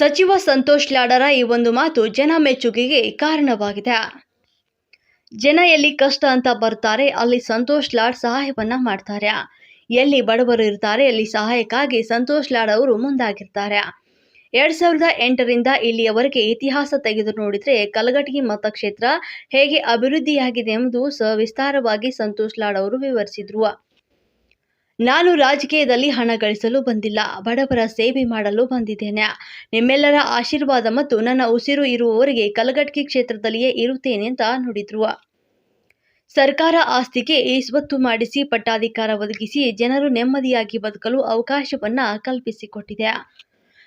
ಸಚಿವ ಸಂತೋಷ್ ಲಾಡರ ಈ ಒಂದು ಮಾತು ಜನ ಮೆಚ್ಚುಗೆಗೆ ಕಾರಣವಾಗಿದೆ. ಜನ ಎಲ್ಲಿ ಕಷ್ಟ ಅಂತ ಬರ್ತಾರೆ ಅಲ್ಲಿ ಸಂತೋಷ್ ಲಾಡ್ ಸಹಾಯವನ್ನ ಮಾಡ್ತಾರೆ. ಎಲ್ಲಿ ಬಡವರು ಇರ್ತಾರೆ, ಅಲ್ಲಿ ಸಹಾಯಕ್ಕಾಗಿ ಸಂತೋಷ್ ಲಾಡ್ ಅವರು ಮುಂದಾಗಿರ್ತಾರೆ. ಎರಡ್ ಸಾವಿರದ ಎಂಟರಿಂದ ಇಲ್ಲಿಯವರೆಗೆ ಇತಿಹಾಸ ತೆಗೆದು ನೋಡಿದ್ರೆ ಕಲಘಟಗಿ ಮತಕ್ಷೇತ್ರ ಹೇಗೆ ಅಭಿವೃದ್ಧಿಯಾಗಿದೆ ಎಂಬುದು ಸವಿಸ್ತಾರವಾಗಿ ಸಂತೋಷ್ ಲಾಡ್ ಅವರು ವಿವರಿಸಿದ್ರು. ನಾನು ರಾಜಕೀಯದಲ್ಲಿ ಹಣ ಗಳಿಸಲು ಬಂದಿಲ್ಲ. ಬಡವರ ಸೇವೆ ಮಾಡಲು ಬಂದಿದ್ದೇನೆ. ನಿಮ್ಮೆಲ್ಲರ ಆಶೀರ್ವಾದ ಮತ್ತು ನನ್ನ ಉಸಿರು ಇರುವವರೆಗೆ ಕಲಘಟಕಿ ಕ್ಷೇತ್ರದಲ್ಲಿಯೇ ಇರುತ್ತೇನೆ ಅಂತ ನುಡಿದ್ರು. ಸರ್ಕಾರ ಆಸ್ತಿಗೆ ಸ್ವತ್ತು ಮಾಡಿಸಿ, ಪಟ್ಟಾಧಿಕಾರ ಒದಗಿಸಿ, ಜನರು ನೆಮ್ಮದಿಯಾಗಿ ಬದುಕಲು ಅವಕಾಶವನ್ನ ಕಲ್ಪಿಸಿಕೊಟ್ಟಿದೆ.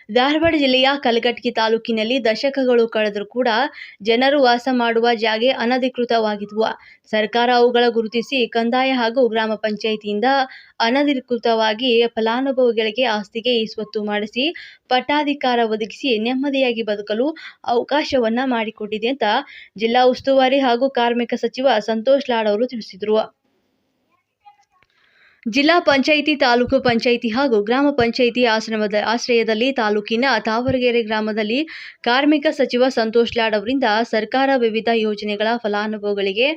ಧಾರವಾಡ ಜಿಲ್ಲೆಯ ಕಲಘಟಗಿ ತಾಲೂಕಿನಲ್ಲಿ ದಶಕಗಳು ಕಳೆದರೂ ಕೂಡ ಜನರು ವಾಸ ಮಾಡುವ ಜಾಗೆ ಅನಧಿಕೃತವಾಗಿದ್ವು. ಸರ್ಕಾರ ಅವುಗಳ ಗುರುತಿಸಿ ಕಂದಾಯ ಹಾಗೂ ಗ್ರಾಮ ಪಂಚಾಯಿತಿಯಿಂದ ಅನಧಿಕೃತವಾಗಿ ಫಲಾನುಭವಿಗಳಿಗೆ ಆಸ್ತಿಗೆ ಈ ಸ್ವತ್ತು ಮಾಡಿಸಿ ಪಟ್ಟಾಧಿಕಾರ ಒದಗಿಸಿ ನೆಮ್ಮದಿಯಾಗಿ ಬದುಕಲು ಅವಕಾಶವನ್ನ ಮಾಡಿಕೊಟ್ಟಿದೆ ಅಂತ ಜಿಲ್ಲಾ ಉಸ್ತುವಾರಿ ಹಾಗೂ ಕಾರ್ಮಿಕ ಸಚಿವ ಸಂತೋಷ್ ಲಾಡ್ ಅವರು ತಿಳಿಸಿದರು. ಜಿಲ್ಲಾ ಪಂಚಾಯಿತಿ, ತಾಲೂಕು ಪಂಚಾಯಿತಿ ಹಾಗೂ ಗ್ರಾಮ ಪಂಚಾಯಿತಿ ಆಶ್ರಮದ ಆಶ್ರಯದಲ್ಲಿ ತಾಲೂಕಿನ ತಾವರಗೆರೆ ಗ್ರಾಮದಲ್ಲಿ ಕಾರ್ಮಿಕ ಸಚಿವ ಸಂತೋಷ್ ಲಾಡ್ ಅವರಿಂದ ಸರ್ಕಾರ ವಿವಿಧ ಯೋಜನೆಗಳ ಫಲಾನುಭವಿಗಳಿಗೆ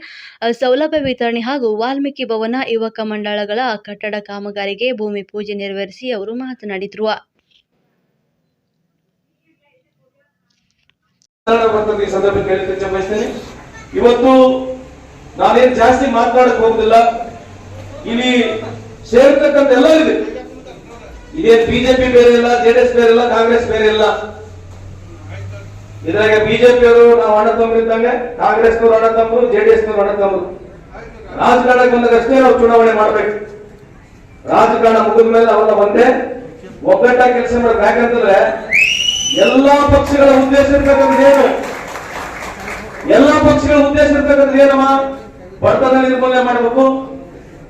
ಸೌಲಭ್ಯ ವಿತರಣೆ ಹಾಗೂ ವಾಲ್ಮೀಕಿ ಭವನ, ಯುವಕ ಮಂಡಳಗಳ ಕಟ್ಟಡ ಕಾಮಗಾರಿಗೆ ಭೂಮಿ ಪೂಜೆ ನೆರವೇರಿಸಿ ಅವರು ಮಾತನಾಡಿದರು. ಇವತ್ತು ನಾನೇನು ಜಾಸ್ತಿ ಮಾತನಾಡಕ್ ಹೋಗುದಿಲ್ಲ. ಇಲ್ಲಿ ಸೇರ್ತಕ್ಕಂಥ ಎಲ್ಲ ಇದೆ. ಇದೇ ಬಿಜೆಪಿ ಬೇರೆ ಇಲ್ಲ ಜೆಡಿಎಸ್ ಬೇರೆ ಇಲ್ಲ ಕಾಂಗ್ರೆಸ್ ಬೇರೆ ಇಲ್ಲ ಇದ್ರಾಗ ಬಿಜೆಪಿ ಅವರು ನಾವು ಹಣ ತಂಬಿದ್ದಂಗೆ ಕಾಂಗ್ರೆಸ್ನವ್ರು ಹಣ ತಂಬರು ಜೆಡಿಎಸ್ ನವರು ಹಣ ತಂಬರು ರಾಜಕಾರಣಕ್ಕೆ ಬಂದಾಗಷ್ಟೇ ನಾವು ಚುನಾವಣೆ ಮಾಡ್ಬೇಕು. ರಾಜಕಾರಣ ಮುಗಿದ ಮೇಲೆ ಅವರ ಒಂದೇ ಒಗ್ಗಟ್ಟಾಗಿ ಕೆಲಸ ಮಾಡ್ಬೇಕು. ಯಾಕಂತಂದ್ರೆ ಎಲ್ಲಾ ಪಕ್ಷಗಳ ಉದ್ದೇಶ ಇರ್ತಕ್ಕಂಥದ್ದು ಏನು? ಎಲ್ಲಾ ಪಕ್ಷಗಳ ಉದ್ದೇಶ ಇರ್ತಕ್ಕಂಥದ್ದು ಏನಮ್ಮ ಬಡತನ ನಿರ್ಮೂಲನೆ ಮಾಡಬೇಕು.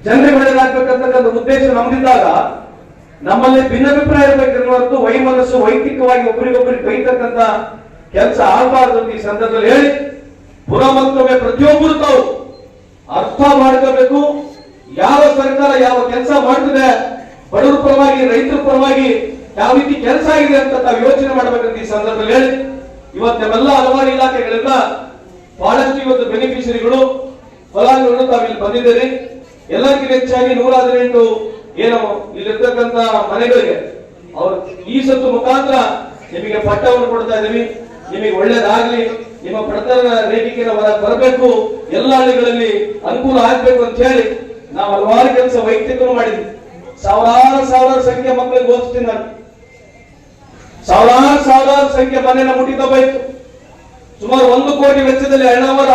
ಜನರಿಗೆ ಒಳ್ಳೆಯದಾಗಬೇಕಂತಕ್ಕಂಥ ಉದ್ದೇಶ ನಮ್ದಿದ್ದಾಗ ನಮ್ಮಲ್ಲಿ ಭಿನ್ನಾಭಿಪ್ರಾಯ ಇರಬೇಕು ಹೊರತು ವೈಮನಸ್ಸು ವೈಯಕ್ತಿಕವಾಗಿ ಒಬ್ಬರಿಗೊಬ್ಬರಿಗೆ ಬೈತಕ್ಕಂಥ ಕೆಲಸ ಆಗಬಾರದು ಈ ಸಂದರ್ಭದಲ್ಲಿ ಹೇಳಿ ಪುರ ಮತ್ತೊಮ್ಮೆ ಪ್ರತಿಯೊಬ್ಬರು ತಾವು ಅರ್ಥ ಮಾಡ್ಕೋಬೇಕು. ಯಾವ ಸರ್ಕಾರ ಯಾವ ಕೆಲಸ ಮಾಡ್ತಿದೆ, ಬಡವರ ಪರವಾಗಿ, ರೈತರ ಪರವಾಗಿ ಯಾವ ರೀತಿ ಕೆಲಸ ಆಗಿದೆ ಅಂತ ತಾವು ಯೋಚನೆ ಮಾಡಬೇಕಂತ ಈ ಸಂದರ್ಭದಲ್ಲಿ ಹೇಳಿ, ಇವತ್ತು ನಮ್ಮೆಲ್ಲ ಹಲವಾರು ಇಲಾಖೆಗಳಿಂದ ಬಹಳಷ್ಟು ಇವತ್ತು ಬೆನಿಫಿಷರಿಗಳು ಫಲಾನುಭವಿಗಳು ತಾವಿಲ್ಲಿ ಇಲ್ಲಿ ಬಂದಿದ್ದೀರಿ ಎಲ್ಲಕ್ಕಿಂತ ಹೆಚ್ಚಾಗಿ ನೂರ ಹದಿನೆಂಟು ಏನು ಇಲ್ಲಿರ್ತಕ್ಕಂತ ಮನೆಗಳಿಗೆ ಅವರು ಈ ಸತ್ತು ಮುಖಾಂತರ ನಿಮಗೆ ಪಟ್ಟವನ್ನು ಕೊಡ್ತಾ ಇದೀವಿ ನಿಮಗೆ ಒಳ್ಳೇದಾಗ್ಲಿ, ನಿಮ್ಮ ಬಡತನ ಹೊರ ಬರಬೇಕು, ಎಲ್ಲ ಹಳ್ಳಿಗಳಲ್ಲಿ ಅನುಕೂಲ ಆಗ್ಬೇಕು ಅಂತ ಹೇಳಿ ನಾವು ಹಲವಾರು ಕೆಲಸ ವೈಯಕ್ತಿಕ ಮಾಡಿದ್ವಿ. ಸಾವಿರಾರು ಸಾವಿರಾರು ಸಂಖ್ಯೆ ಮಕ್ಕಳಿಗೆ ಓದಿಸ್ತೀನಿ ನಾನು. ಸಾವಿರಾರು ಸಾವಿರಾರು ಸಂಖ್ಯೆ ಮನೆಯನ್ನು ಮುಟ್ಟಿದ ಬೈತು ಸುಮಾರು ಒಂದು ಕೋಟಿ ವೆಚ್ಚದಲ್ಲಿ ಹಣವರ